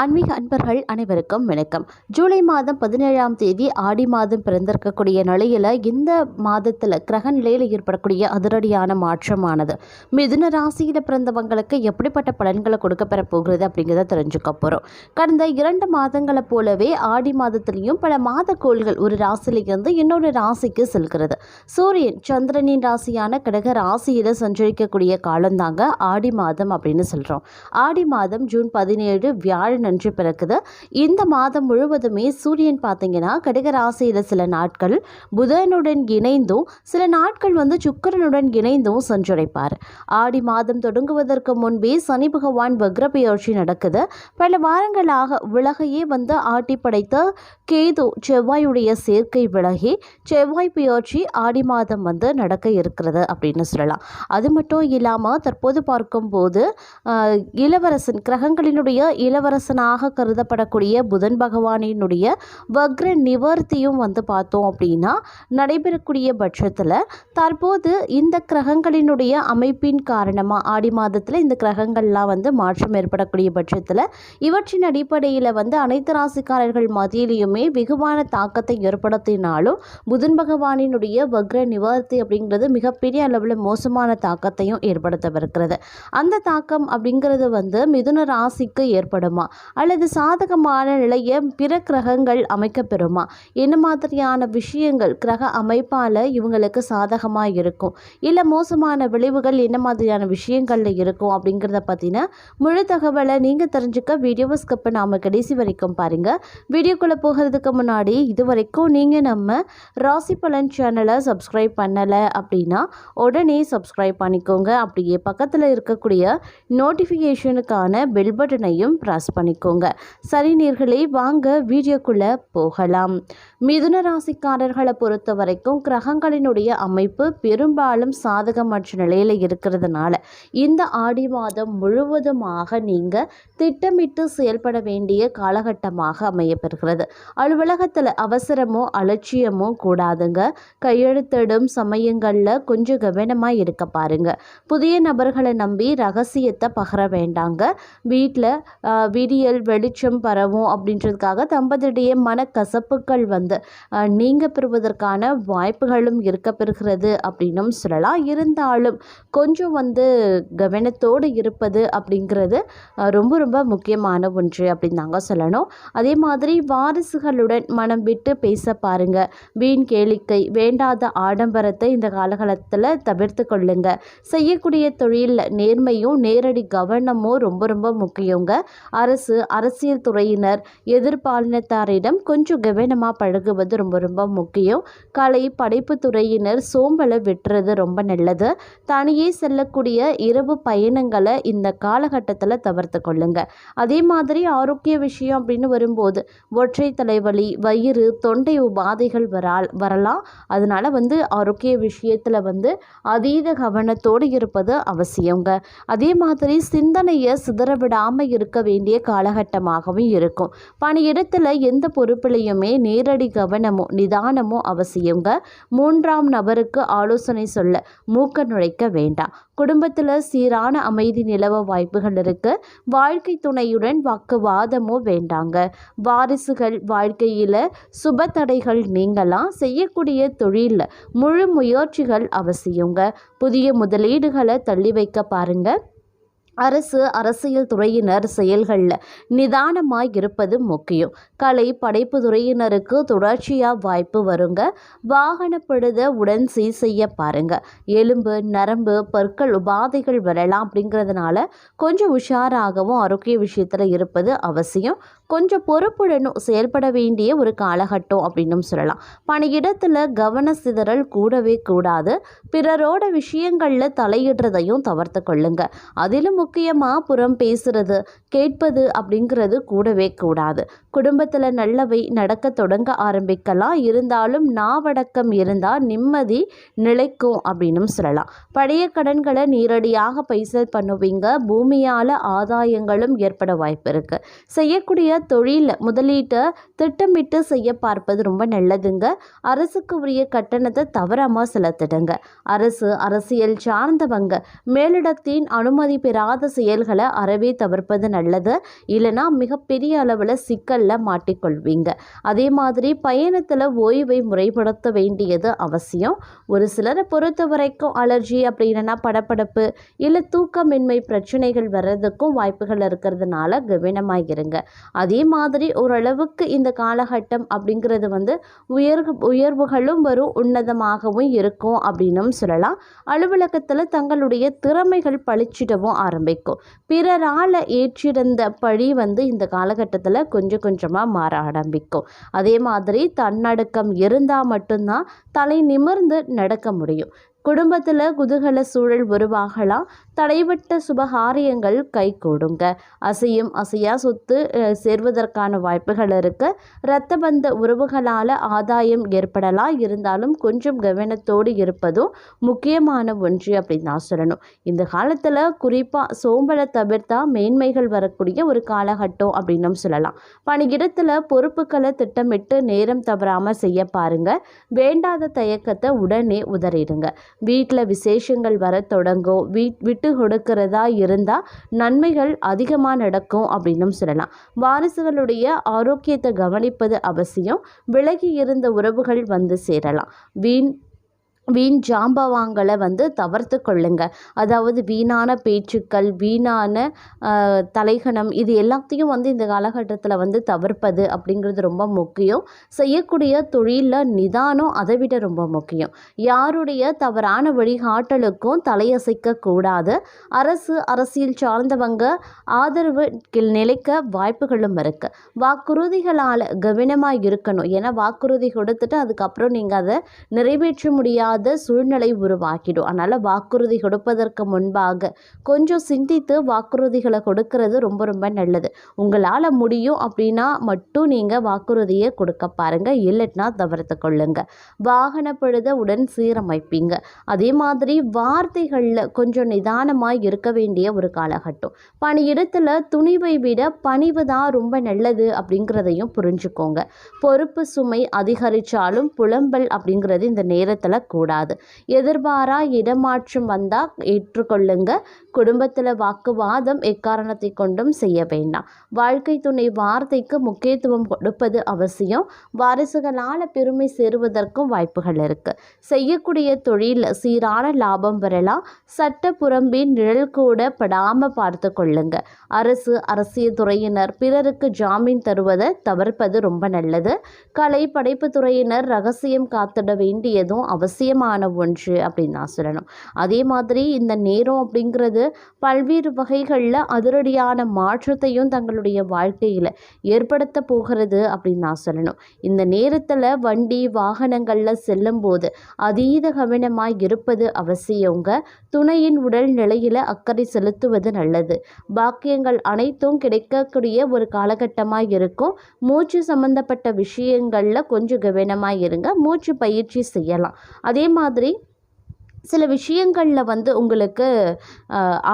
ஆன்மீக அன்பர்கள் அனைவருக்கும் வணக்கம். ஜூலை மாதம் பதினேழாம் தேதி ஆடி மாதம் பிறந்திருக்கக்கூடிய நிலையில் இந்த மாதத்தில் கிரக நிலையில் ஏற்படக்கூடிய அதிரடியான மாற்றமானது. மிதுன ராசியில் பிறந்தவங்களுக்கு எப்படிப்பட்ட பலன்களை கொடுக்க பெற போகிறது அப்படிங்கிறத தெரிஞ்சுக்க போகிறோம் கடந்த இரண்டு மாதங்களை போலவே ஆடி மாதத்திலையும் பல மாத கோள்கள் ஒரு ராசியிலிருந்து இன்னொரு ராசிக்கு செல்கிறது. சூரியன் சந்திரனின் ராசியான கடக ராசியில் சஞ்சரிக்கக்கூடிய காலம்தாங்க ஆடி மாதம் அப்படின்னு சொல்கிறோம் ஆடி மாதம் ஜூன் பதினேழு வியாழன் அன்று பிறக்குது. இந்த மாதம் முழுவதுமே சூரியன் பார்த்தீங்கன்னா கடகராசியில் சில நாட்கள் புதனுடன் இணைந்தும் சில நாட்கள் வந்து சுக்கிரனுடன் இணைந்தும் சஞ்சரிப்பார் ஆடி மாதம் தொடங்குவதற்கு முன்பே சனி பகவான் வக்ரபெயர்ச்சி நடக்குது. பல வாரங்களாக உலகையே வந்து ஆட்டி படைத்த கேது செவ்வாயுடைய சேர்க்கை விலகி செவ்வாய் பெயர்ச்சி ஆடி மாதம் வந்து நடக்க இருக்கிறது அப்படின்னு சொல்லலாம். அது மட்டும் இல்லாமல் தற்போது பார்க்கும்போது இளவரசன் கிரகங்களினுடைய இளவரசன் இளவரசனாக கருதப்படக்கூடிய புதன் பகவானினுடைய வக்ர நிவர்த்தியும் வந்து பார்த்தோம் அப்படின்னா நடைபெறக்கூடிய பட்சத்தில் தற்போது இந்த கிரகங்களினுடைய அமைப்பின் காரணமாக ஆடி மாதத்தில் இந்த கிரகங்கள்லாம் வந்து மாற்றம் ஏற்படக்கூடிய பட்சத்தில் இவற்றின் அடிப்படையில் வந்து அனைத்து ராசிக்காரர்கள் மத்தியிலையுமே வெகுவான தாக்கத்தை ஏற்படுத்தினாலும் புதன் பகவானினுடைய வக்ர நிவர்த்தி அப்படிங்கிறது மிகப்பெரிய அளவில் மோசமான தாக்கத்தையும் ஏற்படுத்தவிருக்கிறது. அந்த தாக்கம் அப்படிங்கிறது வந்து மிதுன ராசிக்கு ஏற்படுமா? அல்லது சாதகமான நிலையை பிற கிரகங்கள் அமைக்கப்பெறுமா? என்ன மாதிரியான விஷயங்கள் கிரக அமைப்பால் இவங்களுக்கு சாதகமாக இருக்கும்? இல்லை மோசமான விளைவுகள் என்ன மாதிரியான விஷயங்களில் இருக்கும் அப்படிங்கிறத பற்றின முழு தகவலை நீங்கள் தெரிஞ்சுக்க வீடியோவை ஸ்கிப் பண்ணாமல் கடைசி வரைக்கும் பாருங்கள் வீடியோக்குள்ளே போகிறதுக்கு முன்னாடி இது வரைக்கும் நீங்கள் நம்ம ராசி பலன் சேனலை சப்ஸ்கிரைப் பண்ணலை அப்படின்னா உடனே சப்ஸ்கிரைப் பண்ணிக்கோங்க. அப்படியே பக்கத்தில் இருக்கக்கூடிய நோட்டிஃபிகேஷனுக்கான பெல் பட்டனையும் ப்ரெஸ் பண்ணிக்கோங்க சரி நேர்களே வாங்க வீடியோக்குள்ளே போகலாம். மிதுன ராசிக்காரர்களை பொறுத்த வரைக்கும் கிரகங்களினுடைய அமைப்பு பெரும்பாலும் சாதகமற்ற நிலையில் இருக்கிறதுனால இந்த ஆடி மாதம் முழுவதுமாக நீங்கள் திட்டமிட்டு செயல்பட வேண்டிய காலகட்டமாக அமையப்பெறுகிறது. அலுவலகத்தில் அவசரமோ அலட்சியமோ கூடாதுங்க. கையெழுத்திடும் சமயங்களில் கொஞ்சம் கவனமாக இருக்க பாருங்க. புதிய நபர்களை நம்பி ரகசியத்தை பகர வேண்டாங்க. வீட்டில் விடியல் வெளிச்சம் பரவும் அப்படின்றதுக்காக தம்பதியிடையே மனக்கசப்புகள் வந்து நீங்க பெறுவதற்கான வாய்ப்புகளும் இருக்க பெறுகிறது அப்படின்னும் சொல்லலாம். இருந்தாலும் கொஞ்சம் வந்து கவனத்தோடு இருப்பது அப்படிங்கிறது ரொம்ப ரொம்ப முக்கியமான ஒன்று அப்படின்னு தாங்க சொல்லணும். அதே மாதிரி வாரிசுகளுடன் மனம் விட்டு பேச பாருங்க. வீண் கேளிக்கை வேண்டாத ஆடம்பரத்தை இந்த காலகட்டத்தில் தவிர்த்து கொள்ளுங்க. செய்யக்கூடிய தொழிலில் நேர்மையும் நேரடி கவனமும் ரொம்ப ரொம்ப முக்கியங்க. அரசு அரசியல் துறையினர் எதிர்பாலினத்தாரிடம் கொஞ்சம் கவனமாக பழகுவது ரொம்ப ரொம்ப முக்கியம். கலை படைப்பு துறையினர் சோம்பலை விட்டுறது ரொம்ப நல்லது. தனியே செல்லக்கூடிய இரவு பயணங்களை இந்த காலகட்டத்தில் தவிர்த்து கொள்ளுங்க. அதே மாதிரி ஆரோக்கிய விஷயம் அப்படின்னு வரும்போது ஒற்றை தலைவலி வயிறு தொண்டை உபாதைகள் வரால் வரலாம். அதனால் வந்து ஆரோக்கிய விஷயத்தில் வந்து அதீத கவனத்தோடு இருப்பது அவசியங்க. அதே மாதிரி சிந்தனையை சிதற விடாமல் இருக்க வேண்டிய காலகட்டமாகவும் இருக்கும். பணியிடத்தில் எந்த பொறுப்பிலையுமே நேரடி கவனமோ நிதானமோ அவசியங்க. மூன்றாம் நபருக்கு ஆலோசனை சொல்ல மூக்க நுழைக்க வேண்டாம். குடும்பத்தில் சீரான அமைதி நிலவ வாய்ப்புகள் இருக்கு. வாழ்க்கை துணையுடன் வாக்குவாதமோ வேண்டாங்க. வாரிசுகள் வாழ்க்கையில் சுப தடைகள் நீங்களாம் செய்யக்கூடிய தொழிலில் முழு முயற்சிகள் அவசியங்க. புதிய முதலீடுகளை தள்ளி வைக்க பாருங்கள் அரசு அரசியல் துறையினர் செயல்களில் நிதானமாக இருப்பது முக்கியம். கலை படைப்பு துறையினருக்கு தொடர்ச்சியாக வாய்ப்பு வருங்க. வாகனப்படுத உடன் சீர் செய்ய பாருங்க. எலும்பு நரம்பு பற்கள் உபாதைகள் வரலாம் அப்படிங்கிறதுனால கொஞ்சம் உஷாராகவும் ஆரோக்கிய விஷயத்தில் இருப்பது அவசியம். கொஞ்சம் பொறுப்புடனும் செயல்பட வேண்டிய ஒரு காலகட்டம் அப்படின்னும் சொல்லலாம். பணியிடத்தில் கவன சிதறல் கூடவே கூடாது. பிறரோட விஷயங்களில் தலையிடுறதையும் தவிர்த்து கொள்ளுங்க. அதிலும் முக்கியமாக புறம் பேசுறது கேட்பது அப்படிங்கிறது கூடவே கூடாது. குடும்பத்தில் நல்லவை நடக்க தொடங்க ஆரம்பிக்கலாம். இருந்தாலும் நாவடக்கம் இருந்தால் நிம்மதி நிலைக்கும் அப்படின்னும் சொல்லலாம். பழைய கடன்களை நேரடியாக பைசல் பண்ணுவீங்க. பூமியால் ஆதாயங்களும் ஏற்பட வாய்ப்பு இருக்குது செய்யக்கூடிய தொழில் முதலீட்டை திட்டமிட்டு செய்ய பார்ப்பது ரொம்ப நல்லதுங்க. அரசுக்கு உரிய கட்டணத்தை தவறாமல் செலுத்திடுங்க. அரசு அரசியல் சார்ந்தவங்க மேலிடத்தின் அனுமதி பெறாத தேவையில்லாத செயல்களை அறவே தவிர்ப்பது நல்லது. இல்லைன்னா மிகப்பெரிய அளவில் சிக்கலில் மாட்டிக்கொள்வீங்க. அதே மாதிரி பயணத்தில் ஓய்வை முறைப்படுத்த வேண்டியது அவசியம். ஒரு சிலரை பொறுத்த வரைக்கும் அலர்ஜி அப்படின்னா படப்படப்பு இல்லை தூக்கமின்மை பிரச்சனைகள் வர்றதுக்கும் வாய்ப்புகள் இருக்கிறதுனால கவனமாக இருங்க அதே மாதிரி ஓரளவுக்கு இந்த காலகட்டம் அப்படிங்கிறது வந்து உயர் உயர்வுகளும் வரும் உன்னதமாகவும் இருக்கும் அப்படின்னும் சொல்லலாம். அலுவலகத்தில் தங்களுடைய திறமைகள் பளிச்சிடவும் ஆரம்பிக்கும். பிறரால் ஏற்றிருந்த பழி வந்து இந்த காலகட்டத்தில் கொஞ்சம் கொஞ்சமாக மாற ஆரம்பிக்கும். அதே மாதிரி தன்னடக்கம் இருந்தால் மட்டும்தான் தலை நிமிர்ந்து நடக்க முடியும். குடும்பத்தில் குதூகல சூழல் உருவாகலாம். தடைபட்ட சுபகாரியங்கள் கைகூடுங்க. அசையும் அசையா சொத்து சேர்வதற்கான வாய்ப்புகள் இருக்குது இரத்த பந்த உறவுகளால் ஆதாயம் ஏற்படலாம். இருந்தாலும் கொஞ்சம் கவனத்தோடு இருப்பதும் முக்கியமான ஒன்று அப்படின்னு நான் சொல்லணும். இந்த காலத்தில் குறிப்பாக சோம்பலை தவிர்த்தா மேன்மைகள் வரக்கூடிய ஒரு காலகட்டம் அப்படின்னும் சொல்லலாம். பணியிடத்தில் பொறுப்புகளை திட்டமிட்டு நேரம் தவறாமல் செய்ய பாருங்க. வேண்டாத தயக்கத்தை உடனே உதறிடுங்க. வீட்டில் விசேஷங்கள் வர தொடங்கும். வீட் விட்டு கொடுக்கிறதா இருந்தால் நன்மைகள் அதிகமாக நடக்கும் அப்படின்னும் சொல்லலாம். வாரிசுகளுடைய ஆரோக்கியத்தை கவனிப்பது அவசியம். விலகி இருந்த உறவுகள் வந்து சேரலாம். வீண் வீண் ஜாம்பவாங்களை வந்து தவிர்த்து கொள்ளுங்க. அதாவது வீணான பேச்சுக்கள் வீணான தலைகணம் இது எல்லாத்தையும் வந்து இந்த காலகட்டத்தில் வந்து தவிர்ப்பது அப்படிங்கிறது ரொம்ப முக்கியம். செய்யக்கூடிய தொழிலில் நிதானம் அதை விட ரொம்ப முக்கியம். யாருடைய தவறான வழிகாட்டலுக்கும் தலையசைக்க கூடாது. அரசு அரசியல் சார்ந்தவங்க ஆதரவு கில் நிலைக்க வாய்ப்புகளும் இருக்குது வாக்குறுதிகளால் கவனமாக இருக்கணும். ஏன்னா வாக்குறுதி கொடுத்துட்டு அதுக்கப்புறம் நீங்கள் அதை நிறைவேற்ற முடியாது. சூழ்நிலை உருவாக்கிடும். அதனால் வாக்குறுதி கொடுப்பதற்கு முன்பாக கொஞ்சம் சிந்தித்து வாக்குறுதிகளை கொடுக்கறது ரொம்ப ரொம்ப நல்லது. உங்களால் முடியும் அப்படின்னா மட்டும் நீங்கள் வாக்குறுதியை கொடுக்க பாருங்கள் இல்லைன்னா தவிர்த்து கொள்ளுங்க. வாகன பழுத உடன் சீரமைப்பீங்க. அதே மாதிரி வார்த்தைகளில் கொஞ்சம் நிதானமாக இருக்க வேண்டிய ஒரு காலகட்டம். பணியிடத்தில் துணிவை விட பணிவு தான் ரொம்ப நல்லது அப்படிங்கிறதையும் புரிஞ்சுக்கோங்க. பொறுப்பு சுமை அதிகரித்தாலும் புலம்பல் அப்படிங்கிறது இந்த நேரத்தில் கூட கூடாது. எதிர்பாரா இடமாற்றம் வந்தால் ஏற்றுக்கொள்ளுங்க. குடும்பத்தில் வாக்குவாதம் எக்காரணத்தை கொண்டும் செய்ய வேண்டாம். வாழ்க்கை துணை வார்த்தைக்கு முக்கியத்துவம் கொடுப்பது அவசியம். வாரிசுகளால் பெருமை சேருவதற்கும் வாய்ப்புகள் இருக்கு. செய்யக்கூடிய தொழில் சீரான லாபம் வரலாம் சட்ட புறம்பின் நிழல் கூட படாமல் பார்த்து கொள்ளுங்க. அரசு அரசியல் துறையினர் பிறருக்கு ஜாமீன் தருவதை தவிர்ப்பது ரொம்ப நல்லது. கலை படைப்பு துறையினர் ரகசியம் காத்திட வேண்டியதும் அவசியம். அவசியமான ஒன்று அப்படின்னு நான் சொல்லணும். அதே மாதிரி இந்த நேரம் அப்படிங்கிறது பல்வேறு வகைகளில் அதிரடியான மாற்றத்தையும் தங்களுடைய வாழ்க்கையில் ஏற்படுத்த போகிறது அப்படின்னு நான் சொல்லணும். இந்த நேரத்தில் வண்டி வாகனங்களில் செல்லும்போது அதீத கவனமாக இருப்பது அவசியங்க துணையின் உடல் நிலையில் அக்கறை செலுத்துவது நல்லது. பாக்கியங்கள் அனைத்தும் கிடைக்கக்கூடிய ஒரு காலகட்டமாக இருக்கும். மூச்சு சம்பந்தப்பட்ட விஷயங்களில் கொஞ்சம் கவனமாக இருங்க. மூச்சு பயிற்சி செய்யலாம். அதே அதே மாதிரி சில விஷயங்களில் வந்து உங்களுக்கு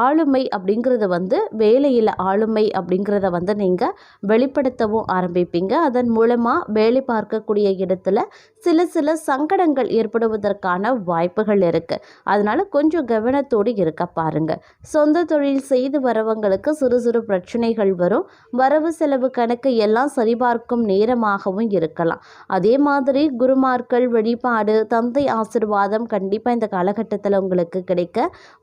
ஆளுமை அப்படிங்கிறது வந்து வேலையில் ஆளுமை அப்படிங்கிறத வந்து நீங்கள் வெளிப்படுத்தவும் ஆரம்பிப்பீங்க. அதன் மூலமாக வேலை பார்க்கக்கூடிய இடத்துல சில சில சங்கடங்கள் ஏற்படுவதற்கான வாய்ப்புகள் இருக்குது அதனால் கொஞ்சம் கவனத்தோடு இருக்க பாருங்கள் சொந்த தொழில் செய்து வரவங்களுக்கு சிறு சிறு பிரச்சனைகள் வரும். வரவு செலவு கணக்கு எல்லாம் சரிபார்க்கும் நேரமாகவும் இருக்கலாம். அதே மாதிரி குருமார்கள் வழிபாடு தந்தை ஆசிர்வாதம் கண்டிப்பாக இந்த காலகட்டத்தில் உங்களுக்கு கிடைக்க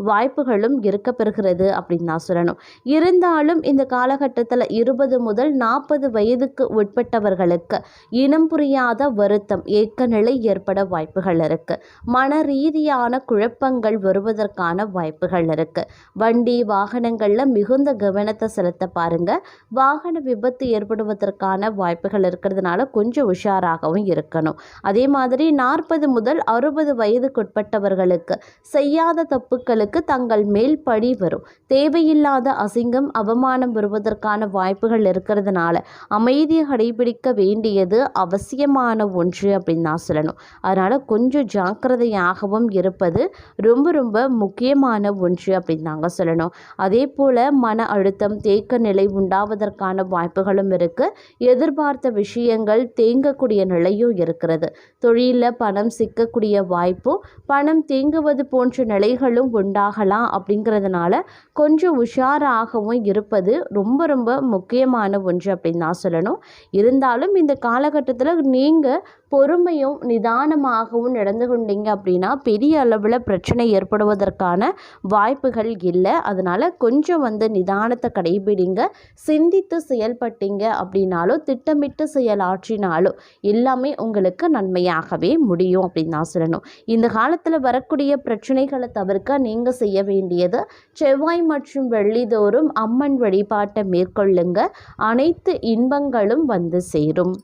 வாய்ப்புகளும் இருக்க பெறுகிறது அப்படின்னு தான் சொல்லணும். இருந்தாலும் இந்த காலகட்டத்தில் இருபது முதல் நாற்பது வயதுக்கு உட்பட்டவர்களுக்கு இனம் புரியாத வருத்தம் ஏக்க நிலை ஏற்பட வாய்ப்புகள் இருக்கு. மன ரீதியான குழப்பங்கள் வருவதற்கான வாய்ப்புகள் இருக்குது வண்டி வாகனங்களில் மிகுந்த கவனத்தை செலுத்த பாருங்க. வாகன விபத்து ஏற்படுவதற்கான வாய்ப்புகள் இருக்கிறதுனால கொஞ்சம் உஷாராகவும் இருக்கணும். அதே மாதிரி நாற்பது முதல் அறுபது வயதுக்குட்பட்டவர்களுக்கு செய்யாத தப்புக்களுக்கு தங்கள் மேல் பழி வரும். தேவையில்லாத அசிங்கம் அவமானம் வருவதற்கான வாய்ப்புகள் இருக்கிறதுனால அமைதியை கடைபிடிக்க வேண்டியது அவசியமான ஒன்று அப்படின்னு தான் சொல்லணும். அதனால் கொஞ்சம் ஜாக்கிரதையாகவும் இருப்பது ரொம்ப ரொம்ப முக்கியமான ஒன்று அப்படின்னு தாங்க சொல்லணும். அதே போல் மன அழுத்தம் தேக்க நிலை உண்டாவதற்கான வாய்ப்புகளும் இருக்குது எதிர்பார்த்த விஷயங்கள் தேங்கக்கூடிய நிலையும் இருக்கிறது. தொழிலில் பணம் சிக்கக்கூடிய வாய்ப்பும் பணம் தேங்க தயங்குவது போன்ற நிலைகளும் உண்டாகலாம் அப்படிங்கிறதுனால கொஞ்சம் உஷாராகவும் இருப்பது ரொம்ப ரொம்ப முக்கியமான ஒன்று அப்படின்னு நான் சொல்லணும். இருந்தாலும் இந்த காலகட்டத்தில் நீங்கள் பொறுமையும் நிதானமாகவும் நடந்து கொண்டீங்க அப்படின்னா பெரிய அளவில் பிரச்சனை ஏற்படுவதற்கான வாய்ப்புகள் இல்லை. அதனால் கொஞ்சம் வந்து நிதானத்தை கடைபிடிங்க. சிந்தித்து செயல்பட்டீங்க அப்படின்னாலும் திட்டமிட்டு செயலாற்றினாலும் எல்லாமே உங்களுக்கு நன்மையாகவே முடியும் அப்படின்னு தான் சொல்லணும். இந்த காலத்தில் வரக்கூடிய பிரச்சனைகளை தவிர்க்க நீங்கள் செய்ய வேண்டியது செவ்வாய் மற்றும் வெள்ளிதோறும் அம்மன் வழிபாட்டை மேற்கொள்ளுங்க. அனைத்து இன்பங்களும் வந்து சேரும்.